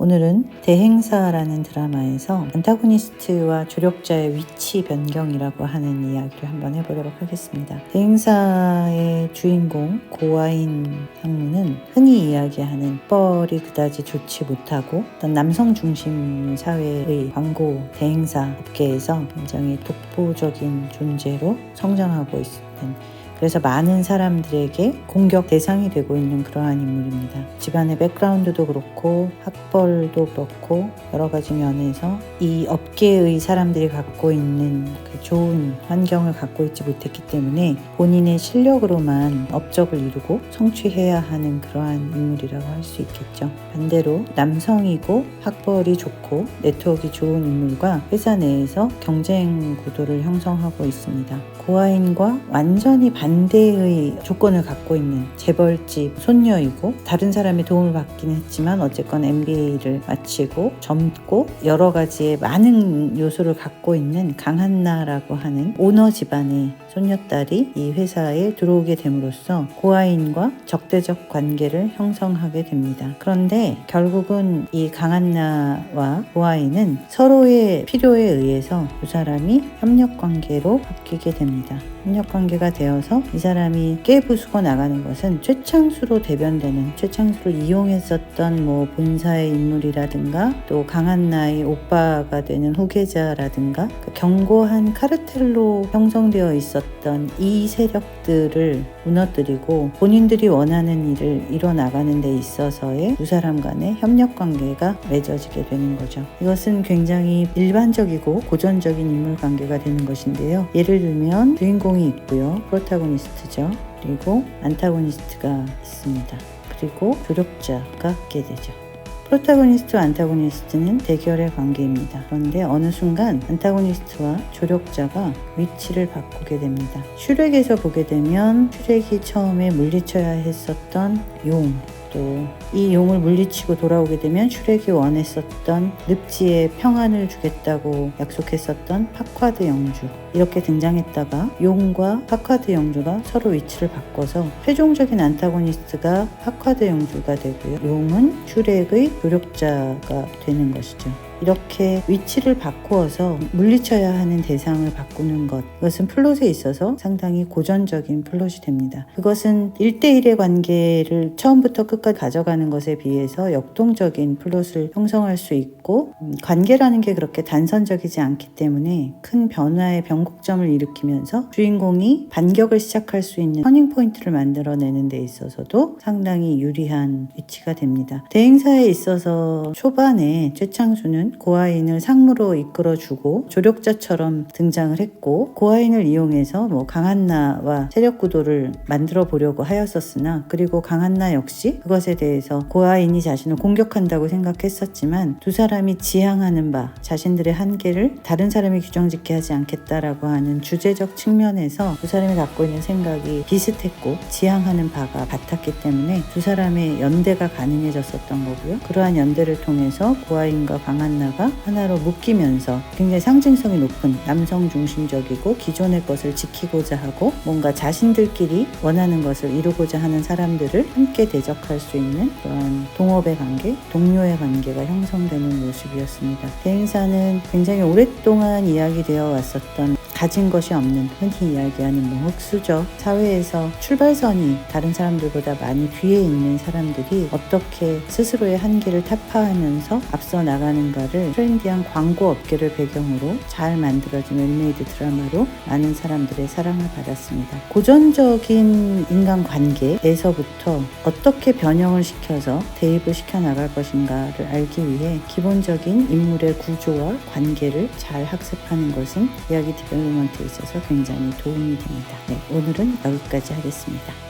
오늘은 대행사라는 드라마에서 안타고니스트와 조력자의 위치 변경이라고 하는 이야기를 한번 해보도록 하겠습니다. 대행사의 주인공 고아인 상무는 흔히 이야기하는 뻘이 그다지 좋지 못하고 어떤 남성 중심 사회의 광고 대행사 업계에서 굉장히 독보적인 존재로 성장하고 있는 그래서 많은 사람들에게 공격 대상이 되고 있는 그러한 인물입니다. 집안의 백그라운드도 그렇고 학벌도 그렇고 여러 가지 면에서 이 업계의 사람들이 갖고 있는 그 좋은 환경을 갖고 있지 못했기 때문에 본인의 실력으로만 업적을 이루고 성취해야 하는 그러한 인물이라고 할 수 있겠죠. 반대로 남성이고 학벌이 좋고 네트워크가 좋은 인물과 회사 내에서 경쟁 구도를 형성하고 있습니다. 고아인과 완전히 반 대의 조건을 갖고 있는 재벌집 손녀이고 다른 사람의 도움을 받긴 했지만 어쨌건 MBA를 마치고 젊고 여러 가지의 많은 요소를 갖고 있는 강한나라고 하는 오너 집안의 손녀딸이 이 회사에 들어오게 됨으로써 고아인과 적대적 관계를 형성하게 됩니다. 그런데 결국은 이 강한나와 고아인은 서로의 필요에 의해서 두 사람이 협력 관계로 바뀌게 됩니다. 협력 관계가 되어서 이 사람이 깨부수고 나가는 것은 최창수로 대변되는 최창수를 이용했었던 뭐 본사의 인물이라든가 또 강한 나의 오빠가 되는 후계자라든가 그 견고한 카르텔로 형성되어 있었던 이 세력들을 무너뜨리고 본인들이 원하는 일을 이뤄나가는 데 있어서의 두 사람 간의 협력 관계가 맺어지게 되는 거죠. 이것은 굉장히 일반적이고 고전적인 인물 관계가 되는 것인데요. 예를 들면 주인공이 있고요. 프로타고니스트죠. 그리고 안타고니스트가 있습니다. 그리고 조력자가 있게 되죠. 프로타고니스트와 안타고니스트는 대결의 관계입니다. 그런데 어느 순간 안타고니스트와 조력자가 위치를 바꾸게 됩니다. 슈렉에서 보게 되면 슈렉이 처음에 물리쳐야 했었던 용, 또 이 용을 물리치고 돌아오게 되면 슈렉이 원했었던 늪지에 평안을 주겠다고 약속했었던 파쿼드 영주 이렇게 등장했다가 용과 파쿼드 영주가 서로 위치를 바꿔서 최종적인 안타고니스트가 파쿼드 영주가 되고요. 용은 슈렉의 조력자가 되는 것이죠. 이렇게 위치를 바꾸어서 물리쳐야 하는 대상을 바꾸는 것. 그것은 플롯에 있어서 상당히 고전적인 플롯이 됩니다. 그것은 1대1의 관계를 처음부터 끝까지 가져가는 것에 비해서 역동적인 플롯을 형성할 수 있고, 음, 관계라는 게 그렇게 단선적이지 않기 때문에 큰 변화의 변곡점을 일으키면서 주인공이 반격을 시작할 수 있는 터닝 포인트를 만들어내는 데 있어서도 상당히 유리한 위치가 됩니다. 대행사에 있어서 초반에 최창수는 고아인을 상무로 이끌어주고 조력자처럼 등장을 했고 고아인을 이용해서 뭐 강한나와 세력 구도를 만들어 보려고 하였었으나 그리고 강한나 역시 그것에 대해서 고아인이 자신을 공격한다고 생각했었지만 두 사람이 지향하는 바 자신들의 한계를 다른 사람이 규정짓게 하지 않겠다라고 하는 주제적 측면에서 두 사람이 갖고 있는 생각이 비슷했고 지향하는 바가 같았기 때문에 두 사람의 연대가 가능해졌었던 거고요. 그러한 연대를 통해서 고아인과 강한 나가 하나로 묶이면서 굉장히 상징성이 높은 남성 중심적이고 기존의 것을 지키고자 하고 뭔가 자신들끼리 원하는 것을 이루고자 하는 사람들을 함께 대적할 수 있는 그런 동업의 관계, 동료의 관계가 형성되는 모습이었습니다. 대행사는 굉장히 오랫동안 이야기되어 왔었던 가진 것이 없는 흔히 이야기하는 뭐 흑수저 사회에서 출발선이 다른 사람들보다 많이 뒤에 있는 사람들이 어떻게 스스로의 한계를 타파하면서 앞서 나가는가를 트렌디한 광고 업계를 배경으로 잘 만들어진 웰메이드 드라마로 많은 사람들의 사랑을 받았습니다. 고전적인 인간 관계에서부터 어떻게 변형을 시켜서 대입을 시켜 나갈 것인가를 알기 위해 기본적인 인물의 구조와 관계를 잘 학습하는 것은 이야기 디벨 로먼트에 있어서 굉장히 도움이 됩니다. 네, 오늘은 여기까지 하겠습니다.